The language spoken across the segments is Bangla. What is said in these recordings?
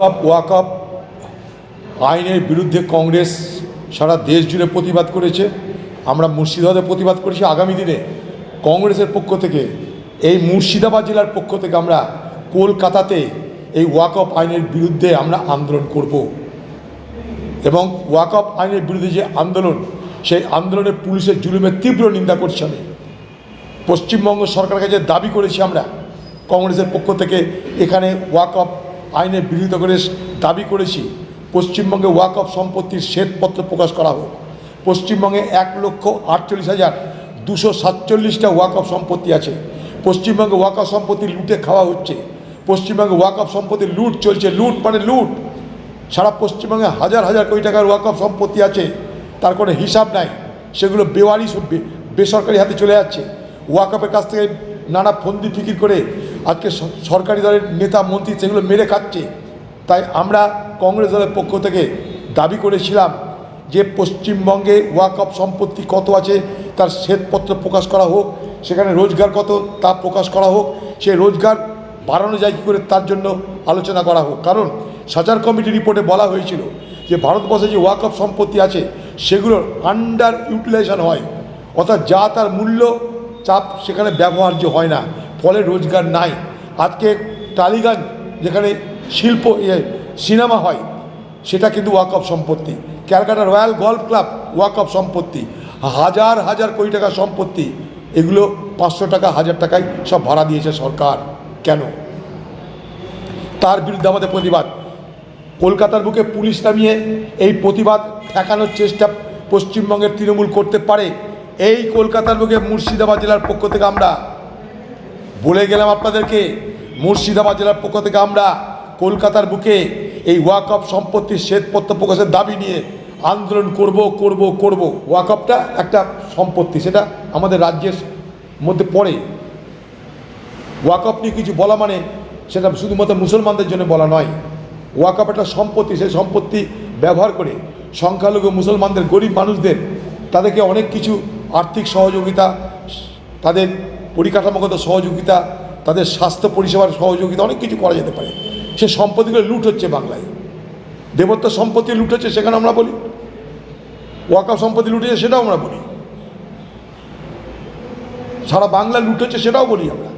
ওয়াকআপ ওয়াকআপ আইনের বিরুদ্ধে কংগ্রেস সারা দেশ জুড়ে প্রতিবাদ করেছে। আমরা মুর্শিদাবাদে প্রতিবাদ করেছি আগামী দিনে। কংগ্রেসের পক্ষ থেকে, এই মুর্শিদাবাদ জেলার পক্ষ থেকে আমরা কলকাতাতে এই ওয়াকআপ আইনের বিরুদ্ধে আমরা আন্দোলন করব। এবং ওয়াকআপ আইনের বিরুদ্ধে যে আন্দোলন, সেই আন্দোলনে পুলিশের জুলুমের তীব্র নিন্দা করছি আমি। পশ্চিমবঙ্গ সরকারের কাছে দাবি করেছি আমরা, কংগ্রেসের পক্ষ থেকে এখানে ওয়াকআপ আইনের বিরোধিতা করে দাবি করেছি, পশ্চিমবঙ্গে ওয়াকআপ সম্পত্তির শ্বেতপত্র প্রকাশ করা হোক। পশ্চিমবঙ্গে এক লক্ষ আটচল্লিশ হাজার দুশো সাতচল্লিশটা ওয়াকআপ সম্পত্তি আছে। পশ্চিমবঙ্গে ওয়াকআপ সম্পত্তি লুটে খাওয়া হচ্ছে। পশ্চিমবঙ্গে ওয়াকআপ সম্পত্তি লুট চলছে, লুট মানে লুট। সারা পশ্চিমবঙ্গে হাজার হাজার কোটি টাকার ওয়াকআপ সম্পত্তি আছে, তার কোনো হিসাব নাই। সেগুলো বেওয়ারি বেসরকারি হাতে চলে যাচ্ছে। ওয়াকআপের কাছ থেকে নানা ফন্দি ফিকির করে আজকে সরকারি দলের নেতা, মন্ত্রী সেগুলো মেরে খাচ্ছে। তাই আমরা কংগ্রেস দলের পক্ষ থেকে দাবি করেছিলাম যে পশ্চিমবঙ্গে ওয়াকআপ সম্পত্তি কত আছে, তার শ্বেতপত্র প্রকাশ করা হোক, সেখানে রোজগার কত তা প্রকাশ করা হোক সেই রোজগার বাড়ানো যায় কী করে তার জন্য আলোচনা করা হোক। কারণ সাচার কমিটি রিপোর্টে বলা হয়েছিল যে ভারতবর্ষে যে ওয়াকআপ সম্পত্তি আছে, সেগুলোর আন্ডার ইউটিলাইজেশন হয়, অর্থাৎ যা তার মূল্য চাপ সেখানে ব্যবহার্য হয় না, ফলে রোজগার নাই। আজকে টালিগঞ্জ যেখানে শিল্প সিনেমা হয়, সেটা কিন্তু ওয়াকআপ সম্পত্তি। ক্যালকাটা রয়্যাল গল্ফ ক্লাব ওয়াকআপ সম্পত্তি। হাজার হাজার কোটি টাকা সম্পত্তি, এগুলো পাঁচশো টাকা, হাজার টাকায় সব ভাড়া দিয়েছে সরকার। কেন? তার বিরুদ্ধে আমাদের প্রতিবাদ। কলকাতার বুকে পুলিশ নামিয়ে এই প্রতিবাদ ঠেকানোর চেষ্টা পশ্চিমবঙ্গের তৃণমূল করতে পারে এই কলকাতার বুকে মুর্শিদাবাদ জেলার পক্ষ থেকে আমরা বলে গেলাম আপনাদেরকে, মুর্শিদাবাদ জেলার পক্ষ থেকে আমরা কলকাতার বুকে এই ওয়াকআপ সম্পত্তির শ্বেতপত্র প্রকাশের দাবি নিয়ে আন্দোলন করব করব করব। ওয়াকআপটা একটা সম্পত্তি, সেটা আমাদের রাজ্যের মধ্যে পড়ে। ওয়াকআপ নিয়ে কিছু বলা মানে সেটা শুধুমাত্র মুসলমানদের জন্য বলা নয়। ওয়াকআপ একটা সম্পত্তি, সেই সম্পত্তি ব্যবহার করে সংখ্যালঘু মুসলমানদের, গরিব মানুষদের, তাদেরকে অনেক কিছু আর্থিক সহযোগিতা, তাদের পরিকাঠামোগত সহযোগিতা, তাদের স্বাস্থ্য পরিষেবার সহযোগিতা, অনেক কিছু করা যেতে পারে। সে সম্পত্তিগুলো লুট হচ্ছে বাংলায়। দেবত্ব সম্পত্তি লুট হচ্ছে সেখানে আমরা বলি। ওয়াকআপ সম্পত্তি লুটেছে সেটাও আমরা বলি। সারা বাংলা লুট হচ্ছে সেটাও বলি আমরা।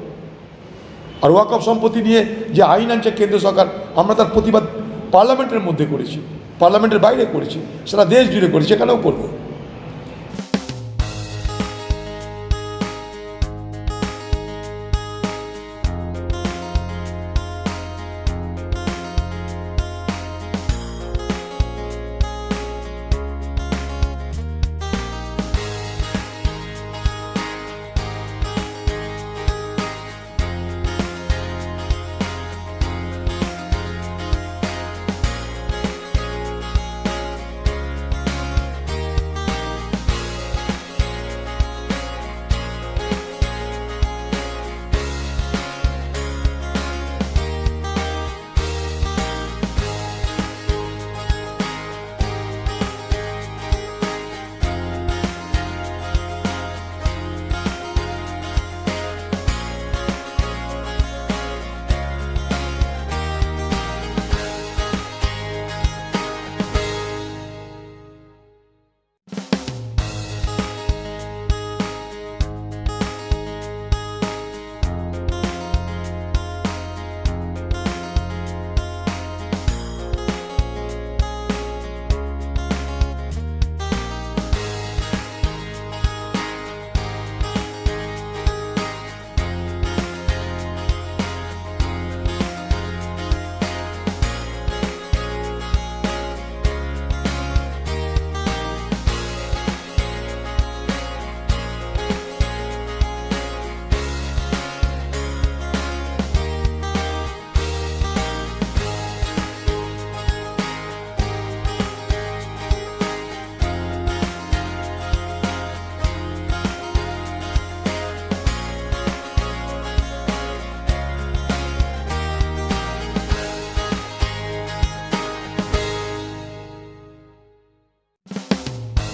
আর ওয়াকফ সম্পত্তি নিয়ে যে আইন আনছে কেন্দ্র সরকার, আমরা তার প্রতিবাদ পার্লামেন্টের মধ্যে করেছি, পার্লামেন্টের বাইরে করেছি, সারা দেশ জুড়ে করেছি, সেখানেও করব।